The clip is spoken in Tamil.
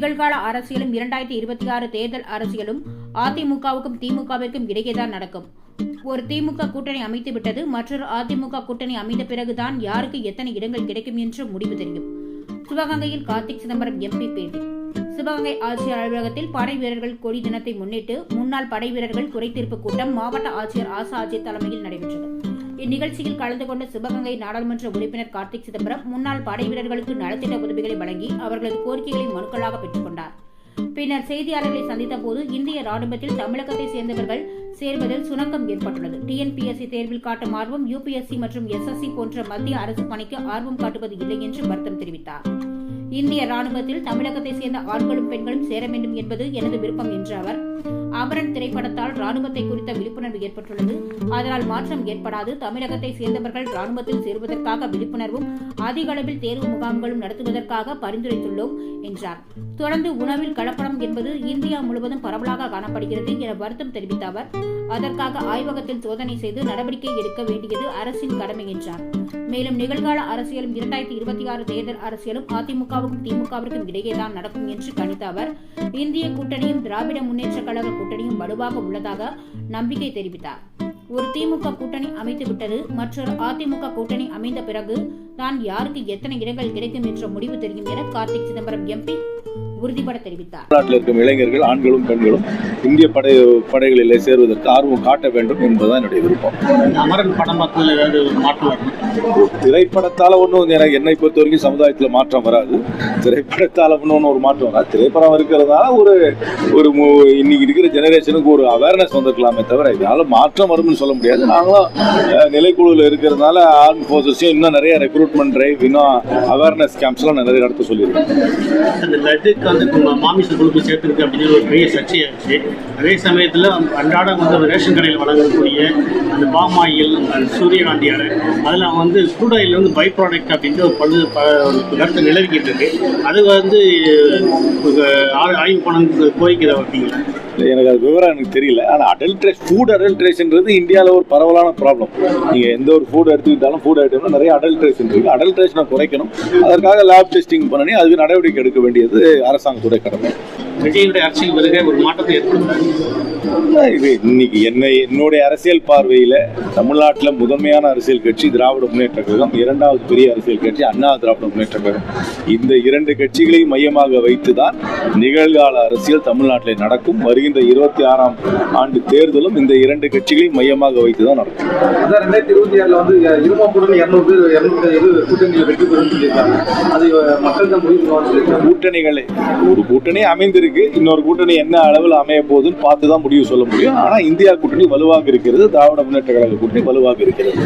நிகழ்கால அரசியலும் இரண்டாயிரத்தி இருபத்தி ஆறு தேர்தல் அரசியலும் அதிமுகவுக்கும் திமுகவிற்கும் இடையேதான் நடக்கும். ஒரு திமுக கூட்டணி அமைத்து விட்டது மற்றொரு அதிமுக கூட்டணி அமைந்த பிறகுதான் யாருக்கு எத்தனை இடங்கள் கிடைக்கும் என்று முடிவு தெரியும். சிவகங்கையில் கார்த்திக் சிதம்பரம் எம்பி பேட்டி. சிவகங்கை ஆட்சியர் அலுவலகத்தில் படை வீரர்கள் கொடி தினத்தை முன்னிட்டு முன்னாள் படை வீரர்கள் குறைதீர்ப்பு கூட்டம் மாவட்ட ஆட்சியர் ஆசா அஜித் தலைமையில் நடைபெற்றது. இந்நிகழ்ச்சியில் கலந்து கொண்ட சிவகங்கை நாடாளுமன்ற உறுப்பினர் கார்த்திக் சிதம்பரம் முன்னாள் படை வீரர்களுக்கு நலத்திட்ட உதவிகளை வழங்கி அவர்களது கோரிக்கைகளை மனுக்களாக பெற்றுக்கொண்டார். பின்னர் செய்தியாளர்களை சந்தித்த போது இந்திய ராணுவத்தில் தமிழகத்தை சேர்ந்தவர்கள் சேர்வதில் சுணக்கம் ஏற்பட்டுள்ளது. டிஎன்பிஎஸ்சி தேர்வில் காட்டும் ஆர்வம் யூபிஎஸ்சி மற்றும் எஸ்எஸ்சி போன்ற மத்திய அரசு பணிக்கு ஆர்வம் காட்டுவது இல்லை என்று வருத்தம் தெரிவித்தார். இந்திய ராணுவத்தில் தமிழகத்தை சேர்ந்த ஆண்களும் பெண்களும் சேர வேண்டும் என்பது எனது விருப்பம் என்ற அவர். அமரன் திரைப்படத்தால் ராணுவத்தை குறித்த விழிப்புணர்வு ஏற்பட்டுள்ளது. அதனால் மாற்றம் ஏற்படாது. தமிழகத்தை சேர்ந்தவர்கள் ராணுவத்தில் சேருவதற்காக விழிப்புணர்வும் அதிக அளவில் தேர்வு முகாம்களும் நடத்துவதற்காக பரிந்துரைத்துள்ளோம் என்றார். தொடர்ந்து உணவில் கலப்படம் என்பது இந்தியா முழுவதும் பரவலாக காணப்படுகிறது என வருத்தம் தெரிவித்த அவர் அதற்காக ஆய்வகத்தில் சோதனை செய்து நடவடிக்கை எடுக்க வேண்டியது அரசின் கடமை என்றார். மேலும் நிகழ்கால அரசியலும் இரண்டாயிரத்தி இருபத்தி ஆறு தேர்தல் அரசியலும் அதிமுகவுக்கும் திமுகவிற்கும் இடையேதான் நடக்கும் என்று கணித்த அவர் இந்திய கூட்டணியும் திராவிட முன்னேற்ற கழக கூட்டணியும் வலுவாக உள்ளதாக நம்பிக்கை தெரிவித்தார். ஒரு திமுக கூட்டணி அமைத்து விட்டது மற்றொரு அதிமுக கூட்டணி அமைந்த பிறகு தான் யாருக்கு எத்தனை இடங்கள் கிடைக்கும் என்ற முடிவு தெரியும் என கார்த்திக் சிதம்பரம் எம்பி உறுதிபட தெரிவித்தார். தமிழ்நாட்டில் இருக்கும் இளைஞர்கள் ஆண்களும் பெண்களும் இந்திய படை படைகளிலே சேருவதற்கு ஆர்வம் காட்ட வேண்டும் என்பதுதான் என்னுடைய விருப்பம். அமரன் படம் திரைப்படத்தால ஒன்றும் எனக்கு என்னை பொறுத்த வரைக்கும் சமுதாயத்தில் மாற்றம் வராது. திரைப்படத்தால ஒன்றும் ஒரு மாற்றம் வராது. திரைப்படம் இருக்கிறதுனால ஒரு ஒரு இன்னைக்கு இருக்கிற ஜெனரேஷனுக்கு ஒரு அவேர்னஸ் வந்திருக்கலாமே தவிர இதனால மாற்றம் வரும்னு சொல்ல முடியாது. நாங்களும் நிலைக்குழுவில் இருக்கிறதுனால ஆர்ம் ஃபோர்ஸஸையும் இன்னும் நிறைய ரெக்ரூட்மெண்ட் டிரைவ் இன்னும் அவேர்னஸ் கேம்ப்ஸ்லாம் நான் நிறைய நடத்த சொல்லியிருக்கேன் அந்த லட்டுக்கு வந்து மா- மாமிச கொழுப்பு சேர்த்துருக்கு அப்படின்னு ஒரு பெரிய சர்ச்சையாச்சு. அதே சமயத்தில் அன்றாடம் வந்து ரேஷன் கடையில் வழங்கக்கூடிய அந்த பாம் ஆயில் அந்த சூரியகாந்தி அரை அதில் வந்து crude ஆயில் வந்து பை ப்ராடக்ட் அப்படின்ட்டு ஒரு பழுது ப- கருத்து நிலவிக்கிட்டு இருக்கு. அது வந்து ஆய்வு பணம் கோரிக்கிற அப்படிங்களா எனக்கு அது விவரம் எனக்கு தெரியல. ஆனால் அடல்ட்ரேஷ் ஃபுட் அடல்ட்ரேஷன்றது இந்தியாவில் ஒரு பரவலான ப்ராப்ளம் நீங்கள் எந்த ஒரு ஃபுட் எடுத்துக்கிட்டாலும் ஃபுட் ஐட்டம்னா நிறைய அடல்ட்ரேஷன் இருக்குது அடல்ட்ரேஷனை குறைக்கணும். அதற்காக லேப் டெஸ்டிங் பண்ணி அதுக்கு நடவடிக்கை எடுக்க வேண்டியது அரசாங்கத்துடைய கடமை. விஜயுடைய அரசியல் வருகை ஒரு மாற்றத்தை ஏற்படுத்தும் இன்னைக்கு என்னை என்னுடைய அரசியல் பார்வையில் தமிழ்நாட்டில் முதன்மையான அரசியல் கட்சி திராவிட முன்னேற்ற கழகம் இரண்டாவது பெரிய அரசியல் கட்சி அண்ணா திராவிட முன்னேற்ற கழகம். இந்த இரண்டு கட்சிகளை மையமாக வைத்து தான் நிகழ்கால அரசியல் தமிழ்நாட்டில் நடக்கும். வருகின்ற இருபத்தி ஆறாம் ஆண்டு தேர்தலும் இந்த இரண்டு கட்சிகளையும் மையமாக வைத்து தான் நடக்கும் ரெண்டாயிரத்தி இருபத்தி ஆறுல வந்து இருமாப்புடன் இருநூறு பேர் கூட்டணியில் வெற்றி பெறும் அது மக்கள் சொல்லியிருக்காங்க. கூட்டணிகளை ஒரு கூட்டணி அமைந்திருக்கு. இன்னொரு கூட்டணி என்ன அளவில் அமைய போகுதுன்னு பார்த்து தான் முடிவு சொல்ல முடியும். ஆனால் இந்தியா கூட்டணி வலுவாக இருக்கிறது திராவிட முன்னேற்ற கழக கூட்டணி வலுவாக இருக்கிறது.